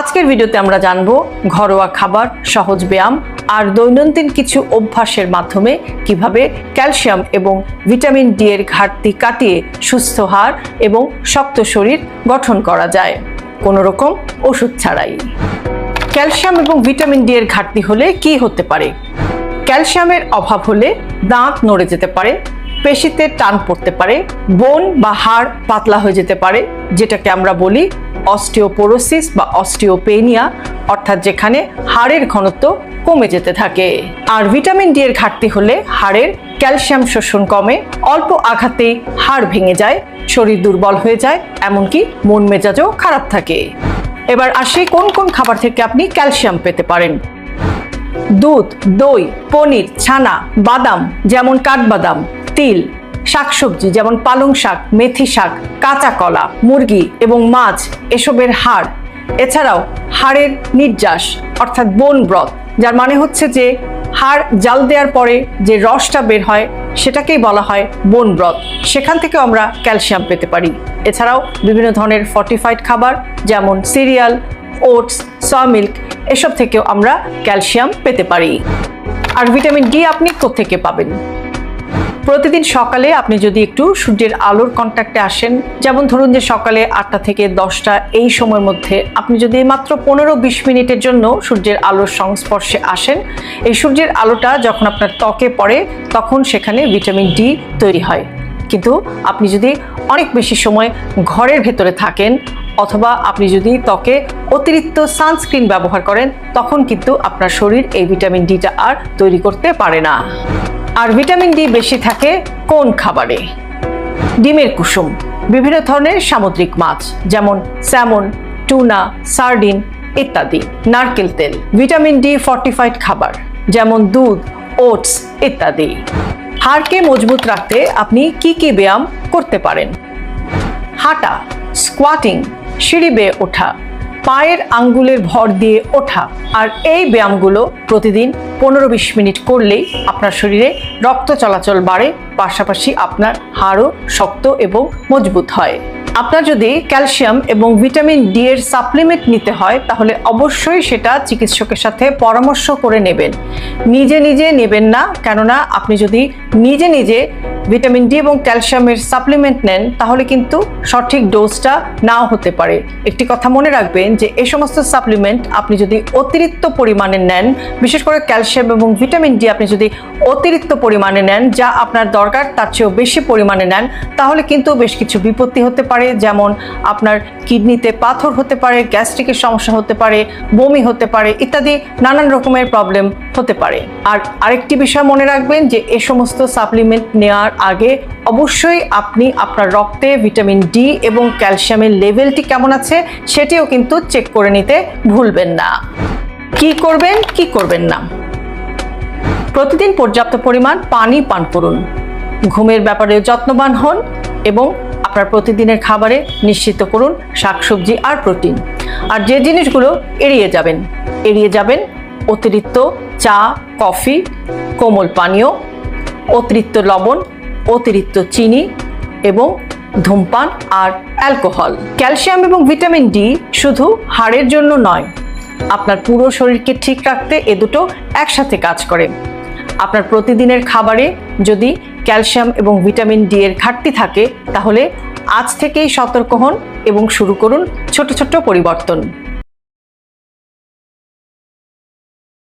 আজকের ভিডিওতে আমরা জানব ঘরোয়া খাবার, সহজ ব্যায়াম আর দৈনন্দিন কিছু অভ্যাসের মাধ্যমে কীভাবে ক্যালসিয়াম এবং ভিটামিন ডি এর ঘাটতি কাটিয়ে সুস্থ হাড় এবং শক্ত শরীর গঠন করা যায়। কোনো রকম ওষুধ ছাড়াই। ক্যালসিয়াম এবং ভিটামিন ডি এর ঘাটতি হলে কি হতে পারে? ক্যালসিয়ামের অভাব হলে দাঁত নড়ে যেতে পারে, পেশিতে টান পড়তে পারে, বোন বা হাড় পাতলা হয়ে যেতে পারে, যেটাকে আমরা বলি অস্টিওপোরোসিস বা অস্টিওপেনিয়া, অর্থাৎ যেখানে হাড়ের ঘনত্ব কমে যেতে থাকে। আর ভিটামিন ডি এর ঘাটতি হলে হাড়ের ক্যালসিয়াম শোষণ কমে, অল্প আঘাতেই হাড় ভেঙে যায়, শরীর দুর্বল হয়ে যায়, এমনকি মন মেজাজও খারাপ থাকে। এবার আসি কোন কোন খাবার থেকে আপনি ক্যালসিয়াম পেতে পারেন। দুধ, দই, পনির, ছানা, বাদাম, যেমন কাঠবাদাম, তিল শাকসবজি যেমন পালং শাক, মেথি শাক, কাঁচা কলা, মুরগি এবং মাছ এসবের হাড়। এছাড়াও হাড়ের নির্যাস অর্থাৎ বোন ব্রথ যার মানে হচ্ছে যে হাড় জাল দেওয়ার পরে যে রসটা বের হয় সেটাকেই বলা হয় বোন ব্রথ সেখান থেকেও আমরা ক্যালসিয়াম পেতে পারি। এছাড়াও বিভিন্ন ধরনের ফর্টিফাইড খাবার যেমন সিরিয়াল, ওটস সয়া মিল্ক এসব থেকেও আমরা ক্যালসিয়াম পেতে পারি। আর ভিটামিন ডি আপনি কোত্থেকে পাবেন? প্রতিদিন সকালে আপনি যদি একটু সূর্যের আলোর কন্ট্যাক্টে আসেন, যেমন ধরুন যে সকালে আটটা থেকে দশটা এই সময়ের মধ্যে, আপনি যদি মাত্র পনেরো বিশ মিনিটের জন্য সূর্যের আলোর সংস্পর্শে আসেন, এই সূর্যের আলোটা যখন আপনার ত্বকে পড়ে, তখন সেখানে ভিটামিন ডি তৈরি হয়। কিন্তু আপনি যদি অনেক বেশি সময় ঘরের ভেতরে থাকেন, অথবা আপনি যদি ত্বকে অতিরিক্ত সানস্ক্রিন ব্যবহার করেন, তখন কিন্তু আপনার শরীর এই ভিটামিন ডিটা আর তৈরি করতে পারে না। আর ভিটামিন ডি বেশি থাকে কোন খাবারে? ডিমের কুসুম, বিভিন্ন ধরনের সামুদ্রিক মাছ, যেমন স্যামন, টুনা, সার্ডিন ইত্যাদি, নারকেল তেল, ভিটামিন ডি ফর্টিফাইড খাবার, যেমন দুধ, ওটস ইত্যাদি। হাড়কে মজবুত রাখতে আপনি কি কি ব্যায়াম করতে পারেন? হাঁটা স্কোয়াটিং সিঁড়ি বেয়ে ওঠা পায়ের আঙ্গুলের ভর দিয়ে ওঠা। আর এই ব্যায়ামগুলো প্রতিদিন পনেরো বিশ মিনিট করলেই আপনার শরীরে রক্ত চলাচল বাড়ে, পাশাপাশি আপনার হাড়ও শক্ত এবং মজবুত হয়। আপনার যদি ক্যালসিয়াম এবং ভিটামিন ডি এর সাপ্লিমেন্ট নিতে হয়, তাহলে অবশ্যই সেটা চিকিৎসকের সাথে পরামর্শ করে নেবেন। নিজে নিজে নেবেন না, কেননা আপনি যদি নিজে নিজে ভিটামিন ডি এবং ক্যালসিয়ামের সাপ্লিমেন্ট নেন, তাহলে কিন্তু সঠিক ডোজটা নাও হতে পারে। একটি কথা মনে রাখবেন যে এই সমস্ত সাপ্লিমেন্ট আপনি যদি অতিরিক্ত পরিমাণে নেন, বিশেষ করে ক্যালসিয়াম এবং ভিটামিন ডি আপনি যদি অতিরিক্ত পরিমাণে নেন, যা আপনার দরকার, তার চেয়েও বেশি পরিমাণে নেন, তাহলে কিন্তু বেশ কিছু বিপত্তি হতে পারে, যেমন আপনার কিডনিতে পাথর হতে পারে, গ্যাস্ট্রিকের সমস্যা হতে পারে, বমি হতে পারে, ইত্যাদি নানান রকমের প্রবলেম হতে পারে। আর আরেকটি বিষয় মনে রাখবেন যে, এ সমস্ত সাপ্লিমেন্ট নেওয়ার আগে অবশ্যই আপনি আপনার রক্তে ভিটামিন ডি এবং ক্যালসিয়ামের লেভেলটি কেমন আছে, সেটিও কিন্তু চেক করে নিতে ভুলবেন না। কি করবেন কি করবেন না। প্রতিদিন পর্যাপ্ত পরিমাণ পানি পান করুন। ঘুমের ব্যাপারে যত্নবান হন এবং আপনার প্রতিদিনের খাবারে নিশ্চিত করুন শাকসবজি আর প্রোটিন। আর যে জিনিসগুলো এড়িয়ে যাবেন এড়িয়ে যাবেন অতিরিক্ত চা, কফি, কোমল পানীয়, অতিরিক্ত লবণ, অতিরিক্ত চিনি এবং ধূমপান আর অ্যালকোহল। ক্যালসিয়াম এবং ভিটামিন ডি শুধু হাড়ের জন্য নয়, আপনার পুরো শরীরকে ঠিক রাখতে এ দুটো একসাথে কাজ করে। আপনার প্রতিদিনের খাবারে যদি ক্যালসিয়াম এবং ভিটামিন ডি এর ঘাটতি থাকে, তাহলে আজ থেকেই সতর্ক হন এবং শুরু করুন ছোট ছোট পরিবর্তন।